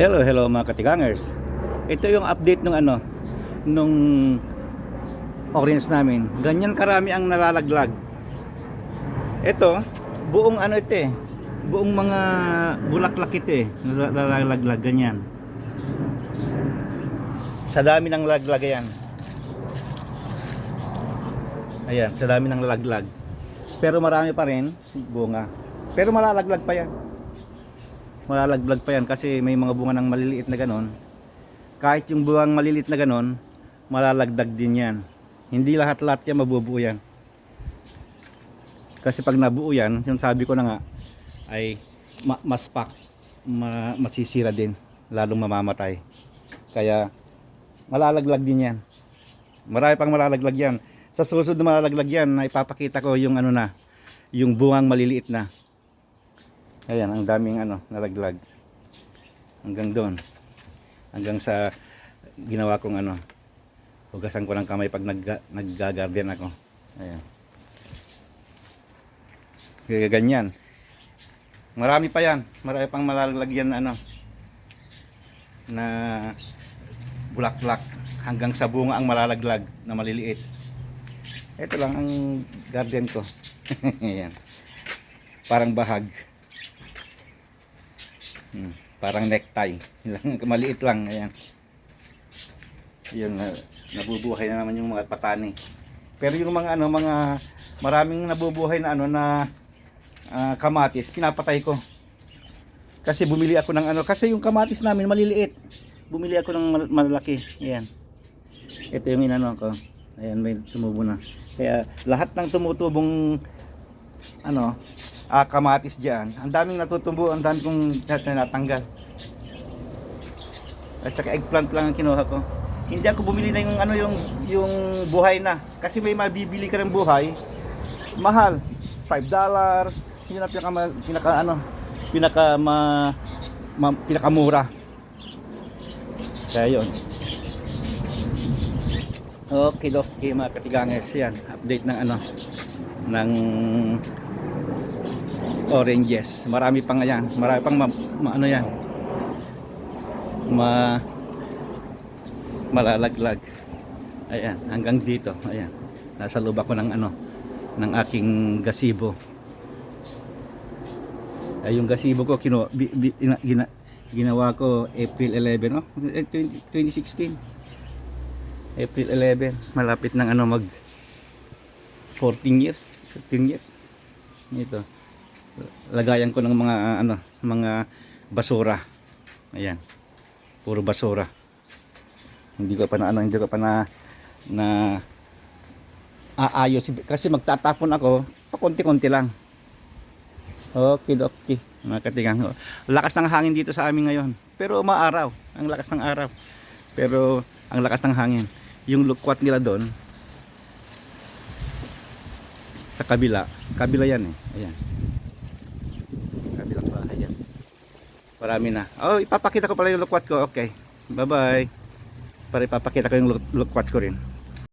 Hello, hello mga katigangers. Ito yung update ng ano, nung orange namin. Ganyan karami ang nalalaglag. Ito, buong ano ito eh. Buong mga bulaklak ito eh. nala- Nalalaglag ganyan. Sa dami ng laglag yan. Ayan, sa dami ng lalaglag. Pero marami pa rin bunga. Pero malalaglag pa yan malalaglag pa yan kasi may mga bunga ng maliliit na ganon. Kahit yung buwang maliliit na ganon malalagdag din yan. Hindi lahat-lahat yan mabubuo yan. Kasi pag nabuo yan yung sabi ko na nga ay ma- mas pak ma- masisira din. Lalong mamamatay. Kaya malalaglag din yan. Marami pang malalaglag yan. Sa susunod na malalaglag yan ipapakita ko yung ano na yung bungang maliliit na Ayan, ang daming ano, nalaglag. Hanggang doon. Hanggang sa ginawa kong ano, hugasan ko ng kamay pag nag, nagga-garden ako. Ayan. Kaya ganyan. Marami pa yan. Marami pang malalagyan ano, na bulaklak hanggang sa bunga ang malalaglag na maliliit. Ito lang ang garden ko. Ayan. Parang bahag. Hmm, parang necktie. Maliit lang. Ayan. Yun, na, nabubuhay na naman yung mga patani. Pero yung mga ano, mga maraming nabubuhay na ano na ah, kamatis, pinapatay ko. Kasi bumili ako ng ano, kasi yung kamatis namin maliliit. Bumili ako ng mal- malalaki. Ayan. Ito yung inano ko. Ayan, may tumubo na. Kaya lahat ng tumutubong ano, ah, kamatis diyan. Ang daming natutubo, ang dami kong natanggal. At saka eggplant lang ang kinuha ko. Hindi ako bumili na yung ano yung yung buhay na kasi may mabibili ka ng buhay mahal. 5 dollars. Yun ang pinaka, pinaka ano, pinaka ma, ma pinakamura. Kaya yun. Okay, okay mga katigangers yan. Update ng ano ng oranges. Marami pang yan. Marami pang ma, ma- ano yan. Ma malalaglag. Ayan, hanggang dito. Ayan. Nasa loob ako ng ano ng aking gasibo. Ay yung gasibo ko kino bi, bi- ina- gina, ginawa ko April 11, oh, eh, 20 2016. April 11, malapit ng ano mag 14 years, 15 years. Ito. Lagayan ko ng mga ano, mga basura. Ayan. Puro basura. Hindi ko pa na ano, hindi ko pa na na aayos kasi magtatapon ako pakonti-konti lang. Okay, okay. Mga katigang. Lakas ng hangin dito sa amin ngayon. Pero maaraw. Ang lakas ng araw. Pero ang lakas ng hangin. Yung lukwat nila doon sa kabila. Kabila yan eh. Ayan. Marami na. Oh, ipapakita ko pala yung lukwat ko. Okay. Bye-bye. Para ipapakita ko yung luk- lukwat ko rin.